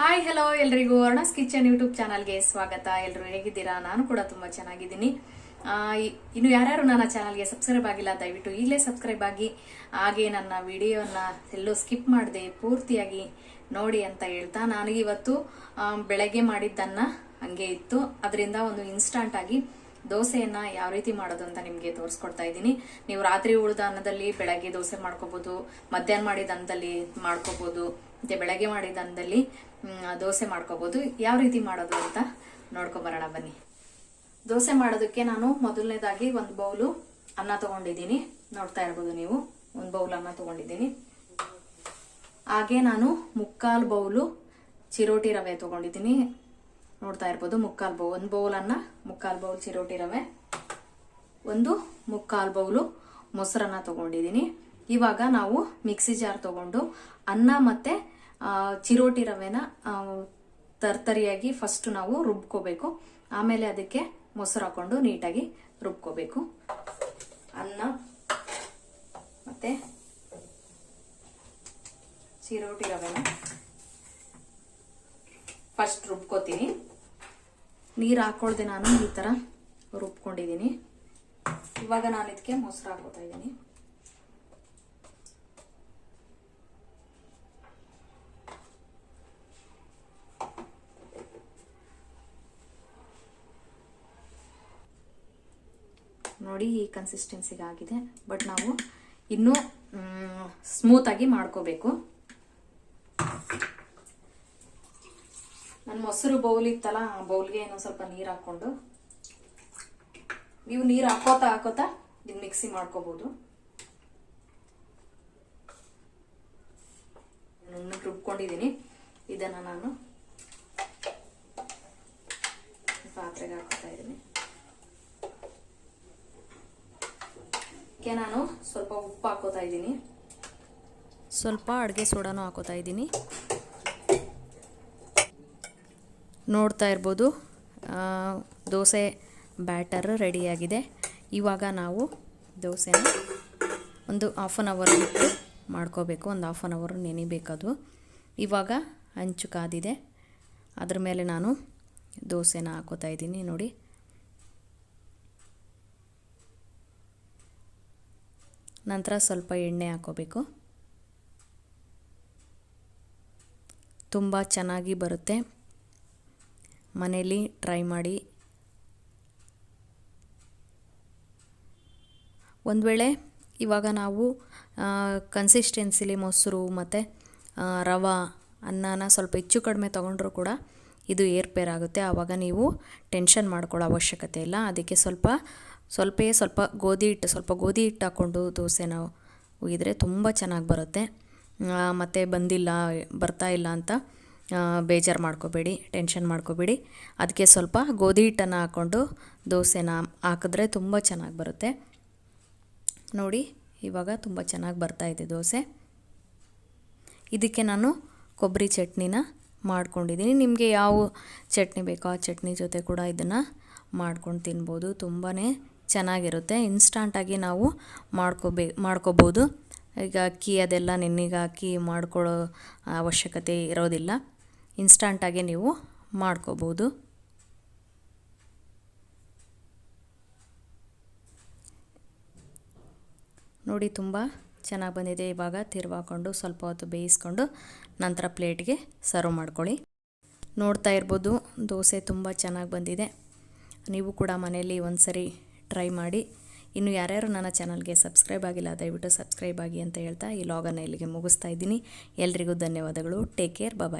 Hi hello ಎಲ್ರಿಗೂ. ಅರ್ಣಸ್ kitchen YouTube ಚಾನಲ್ಗೆ ಸ್ವಾಗತ. ಎಲ್ಲರೂ ಹೇಗಿದ್ದೀರಾ? ನಾನು ಕೂಡ ತುಂಬ ಚೆನ್ನಾಗಿದ್ದೀನಿ. ಇನ್ನು ಯಾರ್ಯಾರು ನನ್ನ ಚಾನಲ್ಗೆ ಸಬ್ಸ್ಕ್ರೈಬ್ ಆಗಿಲ್ಲ, ದಯವಿಟ್ಟು ಈಗಲೇ ಸಬ್ಸ್ಕ್ರೈಬ್ ಆಗಿ, ಹಾಗೆ ನನ್ನ ವಿಡಿಯೋನ ಎಲ್ಲೂ ಸ್ಕಿಪ್ ಮಾಡದೆ, ಪೂರ್ತಿಯಾಗಿ ನೋಡಿ ಅಂತ ಹೇಳ್ತಾ ನನಗಿವತ್ತು ಬೆಳಗ್ಗೆ ಮಾಡಿದ್ದನ್ನ ಹಂಗೆ ಇತ್ತು. ಅದರಿಂದ ಒಂದು ಇನ್ಸ್ಟಂಟ್ ಆಗಿ ದೋಸೆಯನ್ನ ಯಾವ ರೀತಿ ಮಾಡೋದು ಅಂತ ನಿಮಗೆ ತೋರಿಸ್ಕೊಡ್ತಾ ಇದ್ದೀನಿ. ನೀವು ರಾತ್ರಿ ಉಳಿದ ಅನ್ನದಲ್ಲಿ ಬೆಳಗ್ಗೆ ದೋಸೆ ಮಾಡ್ಕೋಬಹುದು ಮಧ್ಯಾಹ್ನ ಮಾಡಿದ ಅನ್ನದಲ್ಲಿ ಮಾಡ್ಕೋಬಹುದು ಮತ್ತೆ ಬೆಳಗ್ಗೆ ಮಾಡಿದ ಅನ್ನದಲ್ಲಿ ದೋಸೆ ಮಾಡ್ಕೋಬಹುದು ಯಾವ ರೀತಿ ಮಾಡೋದು ಅಂತ ನೋಡ್ಕೊಬರೋಣ ಬನ್ನಿ. ದೋಸೆ ಮಾಡೋದಕ್ಕೆ ನಾನು ಮೊದಲನೇದಾಗಿ ಒಂದು ಬೌಲು ಅನ್ನ ತಗೊಂಡಿದ್ದೀನಿ. ನೋಡ್ತಾ ಇರ್ಬೋದು ನೀವು, ಒಂದು ಬೌಲ್ ಅನ್ನ ತಗೊಂಡಿದ್ದೀನಿ. ಹಾಗೆ ನಾನು ಮುಕ್ಕಾಲು ಬೌಲು ಚಿರೋಟಿ ರವೆ ತಗೊಂಡಿದ್ದೀನಿ. ನೋಡ್ತಾ ಇರ್ಬೋದು, ಮುಕ್ಕಾಲು ಬೌಲ್ ಒಂದು ಬೌಲನ್ನು ಮುಕ್ಕಾಲು ಬೌಲ್ ಚಿರೋಟಿ ರವೆ ಒಂದು ಮುಕ್ಕಾಲು ಬೌಲು ಮೊಸರನ್ನ ತೊಗೊಂಡಿದ್ದೀನಿ. ಇವಾಗ ನಾವು ಮಿಕ್ಸಿ ಜಾರ್ ತೊಗೊಂಡು ಅನ್ನ ಮತ್ತು ಚಿರೋಟಿ ರವೆನ ತರ್ತರಿಯಾಗಿ ಫಸ್ಟ್ ನಾವು ರುಬ್ಕೋಬೇಕು. ಆಮೇಲೆ ಅದಕ್ಕೆ ಮೊಸರು ಹಾಕೊಂಡು ನೀಟಾಗಿ ರುಬ್ಕೋಬೇಕು. ಅನ್ನ ಮತ್ತು ಚಿರೋಟಿ ರವೆನ. ಫಸ್ಟ್ ರುಬ್ಕೋತೀನಿ. ನೀರು ಹಾಕೊಳ್ದೆ ನಾನು ಈ ಥರ ರುಬ್ಕೊಂಡಿದ್ದೀನಿ ಇವಾಗ ನಾನು ಇದಕ್ಕೆ ಮೊಸರು ಹಾಕೋತಾ ಇದ್ದೀನಿ ನೋಡಿ ಈ ಕನ್ಸಿಸ್ಟೆನ್ಸಿಗೆ ಆಗಿದೆ ಬಟ್ ನಾವು ಇನ್ನೂ ಸ್ಮೂತಾಗಿ ಮಾಡ್ಕೋಬೇಕು. ಮೊಸರು ಬೌಲ್ ಇತ್ತಲ್ಲ, ಆ ಬೌಲ್ಗೆ ಏನೋ ಸ್ವಲ್ಪ ನೀರು ಹಾಕೊಂಡು ನೀವು ನೀರು ಹಾಕೋತಾ ಹಾಕೋತಾ ಇದು ಮಿಕ್ಸಿ ಮಾಡ್ಕೋಬಹುದು ರುಬ್ಕೊಂಡಿದ್ದೀನಿ ಇದನ್ನ ನಾನು ಪಾತ್ರೆಗೆ ಹಾಕೋತಾ ಇದ್ದೀನಿ ನಾನು ಸ್ವಲ್ಪ ಉಪ್ಪು ಹಾಕೋತಾ ಇದ್ದೀನಿ ಸ್ವಲ್ಪ ಅಡುಗೆ ಸೋಡಾನು ಹಾಕೋತಾ ಇದ್ದೀನಿ ನೋಡ್ತಾ ಇರ್ಬೋದು. ದೋಸೆ ಬ್ಯಾಟರ್ ರೆಡಿಯಾಗಿದೆ. ಇವಾಗ ನಾವು ದೋಸೆನ ಒಂದು ಹಾಫ್ ಆನ್ ಅವರ್ ಬಿಟ್ಟು ಮಾಡ್ಕೋಬೇಕು. ಒಂದು ಹಾಫ್ ಆನ್ ಅವರ್ ನೆನಿಬೇಕದು. ಇವಾಗ ಹಂಚು ಕಾದಿದೆ. ಅದ್ರ ಮೇಲೆ ನಾನು ದೋಸೆನ ಹಾಕೋತಾ ಇದ್ದೀನಿ ನೋಡಿ. ನಂತರ ಸ್ವಲ್ಪ ಎಣ್ಣೆ ಹಾಕೋಬೇಕು. ತುಂಬ ಚೆನ್ನಾಗಿ ಬರುತ್ತೆ. ಮನೇಲಿ ಟ್ರೈ ಮಾಡಿ. ಒಂದು ವೇಳೆ ಇವಾಗ ನಾವು ಕನ್ಸಿಸ್ಟೆನ್ಸಿಲಿ ಮೊಸರು ಮತ್ತು ರವೆ, ಅನ್ನನ ಸ್ವಲ್ಪ ಹೆಚ್ಚು ಕಡಿಮೆ ತೊಗೊಂಡ್ರೂ ಕೂಡ ಇದು ಏರ್ಪೇರ್ ಆಗುತ್ತೆ. ಆವಾಗ ನೀವು ಟೆನ್ಷನ್ ಮಾಡ್ಕೊಳ್ಳೋ ಅವಶ್ಯಕತೆ ಇಲ್ಲ. ಅದಕ್ಕೆ ಸ್ವಲ್ಪ, ಸ್ವಲ್ಪೇ ಸ್ವಲ್ಪ ಗೋಧಿ ಹಿಟ್ಟು, ಸ್ವಲ್ಪ ಗೋಧಿ ಹಿಟ್ಟು ಹಾಕ್ಕೊಂಡು ದೋಸೆನ ಹುಗಿದ್ರೆ ತುಂಬ ಚೆನ್ನಾಗಿ ಬರುತ್ತೆ. ಮತ್ತು ಬಂದಿಲ್ಲ, ಬರ್ತಾ ಇಲ್ಲ ಅಂತ ಬೇಜಾರು ಮಾಡ್ಕೋಬೇಡಿ, ಟೆನ್ಷನ್ ಮಾಡ್ಕೋಬೇಡಿ. ಅದಕ್ಕೆ ಸ್ವಲ್ಪ ಗೋಧಿ ಹಿಟ್ಟನ್ನು ಹಾಕ್ಕೊಂಡು ದೋಸೆನ ಹಾಕಿದ್ರೆ ತುಂಬ ಚೆನ್ನಾಗಿ ಬರುತ್ತೆ. ನೋಡಿ, ಇವಾಗ ತುಂಬ ಚೆನ್ನಾಗಿ ಬರ್ತಾಯಿದೆ ದೋಸೆ. ಇದಕ್ಕೆ ನಾನು ಕೊಬ್ಬರಿ ಚಟ್ನಿನ ಮಾಡ್ಕೊಂಡಿದ್ದೀನಿ. ನಿಮಗೆ ಯಾವ ಚಟ್ನಿ ಬೇಕೋ ಆ ಚಟ್ನಿ ಜೊತೆ ಕೂಡ ಇದನ್ನು ಮಾಡ್ಕೊಂಡು ತಿನ್ಬೋದು. ತುಂಬಾ ಚೆನ್ನಾಗಿರುತ್ತೆ. ಇನ್ಸ್ಟಂಟಾಗಿ ನಾವು ಮಾಡ್ಕೋಬೇ, ಮಾಡ್ಕೋಬೋದು. ಈಗ ಅಕ್ಕಿ ಅದೆಲ್ಲ ನೆನ್ನಿಗೆ ಹಾಕಿ ಮಾಡ್ಕೊಳ್ಳೋ ಅವಶ್ಯಕತೆ ಇರೋದಿಲ್ಲ. ಇನ್ಸ್ಟಂಟಾಗಿ ನೀವು ಮಾಡ್ಕೋಬೋದು. ನೋಡಿ ತುಂಬ ಚೆನ್ನಾಗಿ ಬಂದಿದೆ. ಇವಾಗ ತಿರುವಾಕೊಂಡು ಸ್ವಲ್ಪ ಹೊತ್ತು ಬೇಯಿಸ್ಕೊಂಡು ನಂತರ ಪ್ಲೇಟ್ಗೆ ಸರ್ವ್ ಮಾಡ್ಕೊಳ್ಳಿ. ನೋಡ್ತಾ ಇರ್ಬೋದು, ದೋಸೆ ತುಂಬ ಚೆನ್ನಾಗಿ ಬಂದಿದೆ. ನೀವು ಕೂಡ ಮನೆಯಲ್ಲಿ ಒಂದು ಸರಿ ಟ್ರೈ ಮಾಡಿ. ಇನ್ನು ಯಾರ್ಯಾರು ನನ್ನ ಚಾನಲ್ಗೆ ಸಬ್ಸ್ಕ್ರೈಬ್ ಆಗಿಲ್ಲ, ದಯವಿಟ್ಟು ಸಬ್ಸ್ಕ್ರೈಬ್ ಆಗಿ ಅಂತ ಹೇಳ್ತಾ ಈ ಲಾಗನ್ನು ಇಲ್ಲಿಗೆ ಮುಗಿಸ್ತಾ ಇದ್ದೀನಿ. ಎಲ್ರಿಗೂ ಧನ್ಯವಾದಗಳು. Take care bye